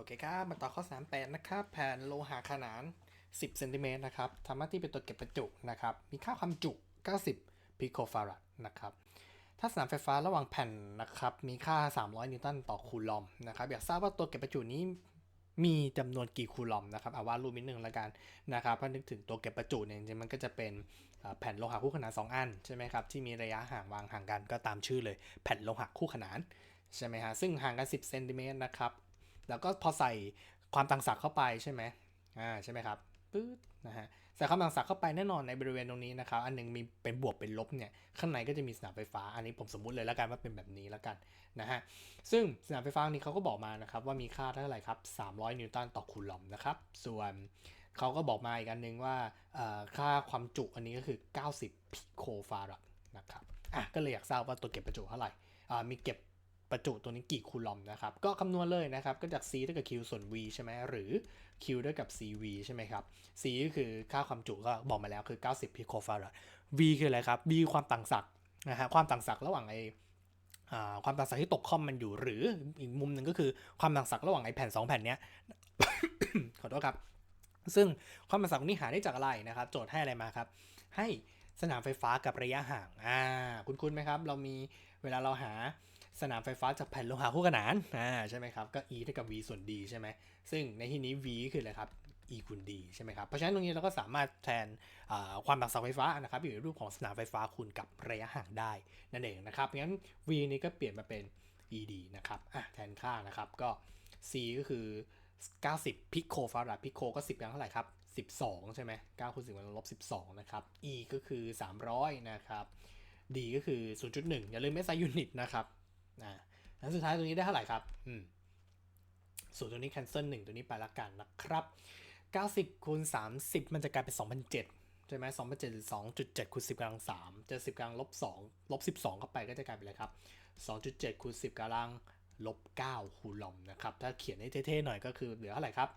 โอเคครับ มาต่อข้อ 38 นะครับ แผ่นโลหะขนาน 10เซนติเมตรนะครับทำหน้าที่เป็นตัวเก็บประจุนะครับ มีค่าความจุ 90 พิโคฟารัดนะครับ ถ้าสนามไฟฟ้าระหว่างแผ่นนะครับ มีค่า 300 นิวตันต่อคูลอมนะครับ อยากทราบว่าตัวเก็บประจุนี้มีจำนวนกี่คูลอมนะครับเอาว่ารูปนิดนึงล้วกันนะครับถ้านึกถึงตัวเก็บประจุเนี่ยจริงมันก็จะเป็นแผ่นโลหะคู่ขนาน 2 อันใช่ไหมครับที่มีระยะห่างวางห่างกันก็ตามชื่อเลยแผ่นโลหะคู่ขนานใช่ไหมฮะซึ่งห่างกัน 10เซนติเมตรนะครับ แล้วก็พอใส่ความต่างศักย์เข้าไปใช่ไหมอ่าใช่ไหมครับปื๊ดนะฮะใส่ความต่างศักย์เข้าไปแน่นอนในบริเวณตรงนี้นะครับอันหนึงมีเป็นบวกเป็นลบเนี่ยข้างในก็จะมีสนามไฟฟ้า อันนี้ผมสมมุติเลยแล้วกันว่าเป็นแบบนี้แล้วกันนะฮะซึ่งสนามไฟฟ้านี้เขาก็บอกมานะครับว่ามีค่าเท่าไหร่ครับ 300 นิวตันต่อคูลอมนะครับส่วนเขาก็บอกมาอีกอันนึงว่าค่าความจุอันนี้ก็คือ 90 พิโคฟารัดนะครับอะก็เลยอยากทราบว่าตัวเก็บประจุเท่าไหร่อ่ามีเก็บ ประจุตัวนี้กี่คูลอมนะครับ ก็คำนวณเลยนะครับ ก็จาก C เท่ากับ Q ส่วน V ใช่ไหมหรือ Q เท่ากับ CV ใช่ไหมครับ C ก็คือค่าความจุก็บอกมาแล้วคือ 90พิโคฟารัด V คืออะไรครับ V ความต่างศักย์นะฮะความต่างศักย์ระหว่างไอความต่างศักย์ที่ตกคอมมันอยู่ หรืออีกมุมหนึ่งก็คือความต่างศักย์ระหว่างไอแผ่น 2 แผ่นเนี้ยขอโทษครับ ซึ่งความต่างศักย์นี้หาได้จากอะไรนะครับ โจทย์ให้อะไรมาครับ ให้สนามไฟฟ้ากับระยะห่างอ่าคุ้นๆไหมครับ เรามีเวลาเราหา สนามไฟฟ้าจากแผ่นโลหะคู่ขนานอ่าใช่ไหมครับก็ E เท่ากับ V ส่วน D ใช่ไหมซึ่งในที่นี้ V คืออะไรครับ E คูณ D ใช่ไหมครับเพราะฉะนั้นตรงนี้เราก็สามารถแทนความต่างศักย์ไฟฟ้านะครับอยู่ในรูปของสนามไฟฟ้าคูณกับระยะห่างได้นั่นเองนะครับงั้น V นี้ก็เปลี่ยนมาเป็น ED นะครับอะแทนค่านะครับก็ C ก็คือ 90 พิโคฟารัดพิโคก็ 10กำลังเท่าไหร่ครับ 12 ใช่ไหม9คูณ10กำลังลบ 12 นะครับ E ก็คือ 300 นะครับ D ก็คือ 0.1 อย่าลืมไม่ใส่ยูนิตนะครับ อ่าแล้วสุดท้ายตัวนี้ได้เท่าไหร่ครับอืมส่วนตัวนี้ cancel 1ตัวนี้ไปละกันนะครับ 90คูณ30 มันจะกลายเป็น 2007 ใช่ไหม2007หรือ2.7คูณ10กำลัง3เจอ10กำลังลบ2ลบ12 เข้าไปก็จะกลายเป็นอะไรครับ 2.7คูณ10กำลังลบ9คูลอมนะครับ ถ้าเขียนให้เท่ๆหน่อยก็คือเหลือเท่าไหร่ครับ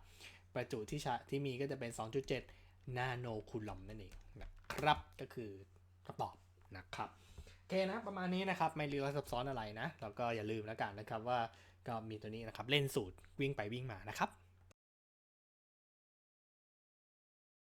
ประจุที่ชที่มีก็จะเป็น 2.7 นาโนคูลอมนั่นเองนะครับ ก็คือคำตอบนะครับ โอเคนะประมาณนี้นะครับไม่ลึกลับซับซ้อนอะไรนะแล้วก็อย่าลืมแล้วกันนะครับว่าก็มีตัวนี้นะครับเล่นสูตรวิ่งไปวิ่งมานะครับ